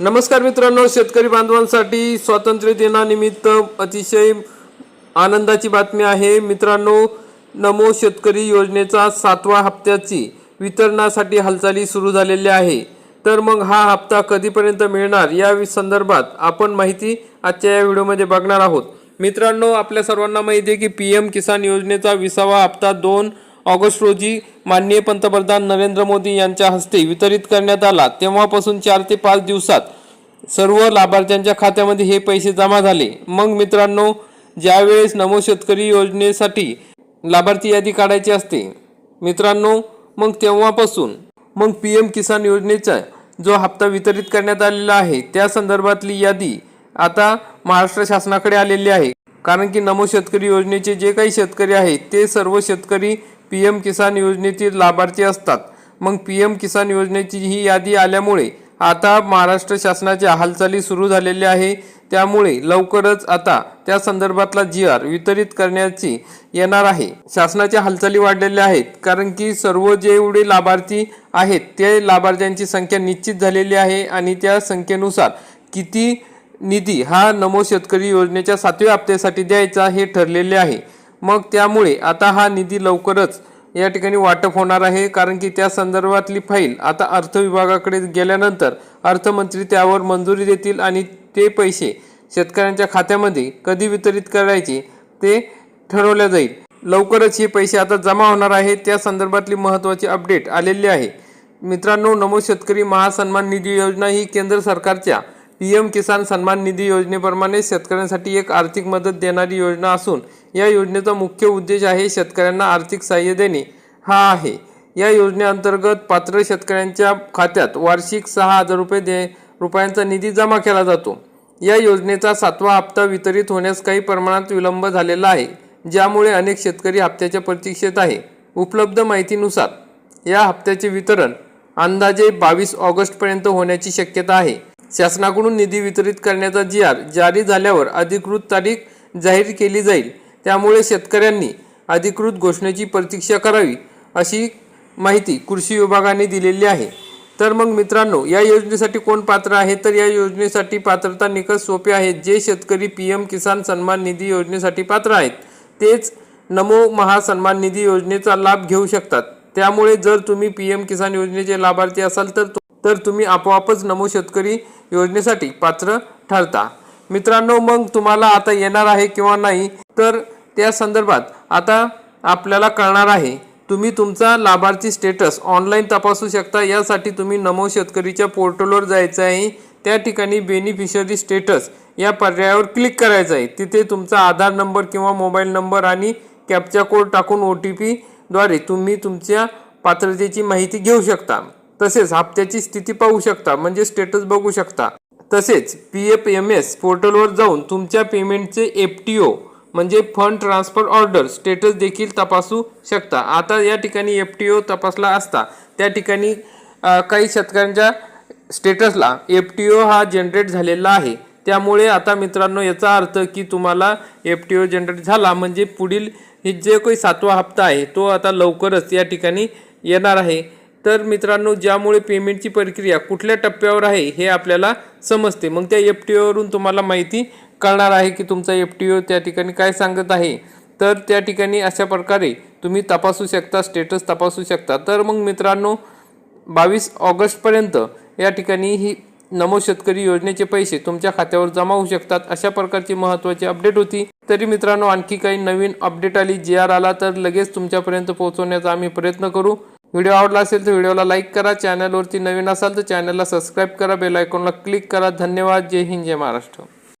नमस्कार मित्रांनो शेतकरी बांधवांसाठी स्वातंत्र्य दिनानिमित्त अतिशय आनंदाची बातमी आहे. मित्रांनो नमो शेतकरी योजनेचा सातवा हप्त्याची वितरणासाठी हालचाली सुरू झालेल्या आहे. तर मग हा हप्ता कधीपर्यंत मिळणार? या संदर्भात आपण माहिती आजच्या या व्हिडिओमध्ये बघणार आहोत. मित्रांनो आपल्या सर्वांना माहिती आहे की पी एम किसान योजनेचा विसावा हप्ता दोन ऑगस्ट रोजी माननीय पंतप्रधान नरेंद्र मोदी यांच्या हस्ते वितरित करण्यात आला. तेव्हापासून चार ते पाच दिवसात सर्व लाभार्थ्यांच्या खात्यामध्ये हे पैसे जमा झाले. मग मित्रांनो ज्यावेळेस नमो शेतकरी योजनेसाठी लाभार्थी यादी काढायची असते मित्रांनो मग तेव्हापासून मग पी एम किसान योजनेचा जो हप्ता वितरित करण्यात आलेला आहे त्या संदर्भातली यादी आता महाराष्ट्र शासनाकडे आलेली आहे. कारण की नमो शेतकरी योजनेचे जे काही शेतकरी आहेत ते सर्व शेतकरी पी एम किसान योजनेतील लाभार्थी असतात. मग पी एम किसान योजनेची ही यादी आल्यामुळे आता महाराष्ट्र शासनाच्या हालचाली सुरू झालेल्या आहे. त्यामुळे लवकरच आता त्या संदर्भातला जी आर वितरित करण्याची येणार आहे. शासनाच्या हालचाली वाढलेल्या आहेत कारण की सर्व जेवढे लाभार्थी आहेत ते लाभार्थ्यांची संख्या निश्चित झालेली आहे आणि त्या संख्येनुसार किती निधी हा नमो शेतकरी योजनेच्या सातव्या हप्त्यासाठी द्यायचा हे ठरलेले आहे. मग त्यामुळे आता हा निधी लवकरच या ठिकाणी वाटप होणार आहे. कारण की त्या संदर्भातली फाईल आता अर्थ विभागाकडे गेल्यानंतर अर्थमंत्री त्यावर मंजुरी देतील आणि ते पैसे शेतकऱ्यांच्या खात्यामध्ये कधी वितरित करायचे ते ठरवल्या जाईल. लवकरच हे पैसे आता जमा होणार आहे. त्या संदर्भातली महत्त्वाची अपडेट आलेली आहे. मित्रांनो नमो शेतकरी महासन्मान निधी योजना ही केंद्र सरकारच्या पी एम किसान सन्मान निधी योजनेप्रमाणे शेतकऱ्यांसाठी एक आर्थिक मदत देणारी योजना असून या योजनेचा मुख्य उद्देश आहे शेतकऱ्यांना आर्थिक सहाय्य देणे. हा आहे. या योजनेअंतर्गत पात्र शेतकऱ्यांच्या खात्यात वार्षिक सहा हजार रुपये दे रुपयांचा निधी जमा केला जातो. या योजनेचा सातवा हप्ता वितरित होण्यास काही प्रमाणात विलंब झालेला आहे ज्यामुळे अनेक शेतकरी हप्त्याच्या प्रतीक्षेत आहे. उपलब्ध माहितीनुसार या हप्त्याचे वितरण अंदाजे बावीस ऑगस्टपर्यंत होण्याची शक्यता आहे. शासनाकडून निधी वितरित करण्याचा जी आर जारी झाल्यावर अधिकृत तारीख जाहीर केली जाईल. त्यामुळे शेतकऱ्यांनी अधिकृत घोषणेची प्रतीक्षा करावी अशी माहिती कृषी विभागाने दिलेली आहे. तर मग मित्रांनो या योजनेसाठी कोण पात्र आहे? तर या योजनेसाठी पात्रता निकष सोपे आहेत. जे शेतकरी पी एम किसान सन्मान निधी योजनेसाठी पात्र आहेत तेच नमो महासन्मान निधी योजनेचा लाभ घेऊ शकतात. त्यामुळे जर तुम्ही पी एम किसान योजनेचे लाभार्थी असाल तर तर तुम्ही आपोआपच नमो शेतकरी योजनेसाठी पात्र ठरता. मित्रांनो मग तुम्हाला आता येणार आहे किंवा नाही तर त्या संदर्भात आता आपल्याला कळणार आहे. तुम्ही तुमचा लाभार्थी स्टेटस ऑनलाईन तपासू शकता. यासाठी तुम्ही नमो शेतकरीच्या पोर्टलवर जायचं आहे. त्या ठिकाणी बेनिफिशरी स्टेटस या पर्यायावर क्लिक करायचं आहे. तिथे तुमचा आधार नंबर किंवा मोबाईल नंबर आणि कॅप्चा कोड टाकून ओ टी पीद्वारे तुम्ही तुमच्या पात्रतेची माहिती घेऊ शकता. तसेच हप्त्याची स्थिती पाहू शकता म्हणजे स्टेटस बघू शकता. तसेच पी एफ एम एस पोर्टलवर जाऊन तुमच्या पेमेंटचे एफ टी ओ म्हणजे फंड ट्रान्सफर ऑर्डर स्टेटस देखील तपासू शकता. आता या ठिकाणी एफ टी ओ तपासला असता त्या ठिकाणी काही शेतकऱ्यांच्या स्टेटसला एफ टी ओ हा जनरेट झालेला आहे. त्यामुळे आता मित्रांनो याचा अर्थ की तुम्हाला एफ टी ओ जनरेट झाला म्हणजे पुढील हे जे काही सातवा हप्ता आहे तो आता लवकरच या ठिकाणी येणार आहे. तर मित्रांनो ज्यामुळे पेमेंटची प्रक्रिया कुठल्या टप्प्यावर आहे हे आपल्याला समजते. मग त्या एफ टी ओवरून तुम्हाला माहिती कळणार आहे की तुमचा एफ टी ओ त्या ठिकाणी काय सांगत आहे. तर त्या ठिकाणी अशा प्रकारे तुम्ही तपासू शकता स्टेटस तपासू शकता. तर मग मित्रांनो बावीस ऑगस्टपर्यंत या ठिकाणी ही नमो शेतकरी योजनेचे पैसे तुमच्या खात्यावर जमा होऊ शकतात. अशा प्रकारची महत्त्वाची अपडेट होती. तरी मित्रांनो आणखी काही नवीन अपडेट आली. जी आर आला तर लगेच तुमच्यापर्यंत पोहोचवण्याचा आम्ही प्रयत्न करू. व्हिडिओ आवडला असेल तर व्हिडिओला लाईक करा चॅनलवरती नवीन असाल तर चॅनलला सबस्क्राईब करा बेल आयकॉनला क्लिक करा. धन्यवाद. जय हिंद जय महाराष्ट्र.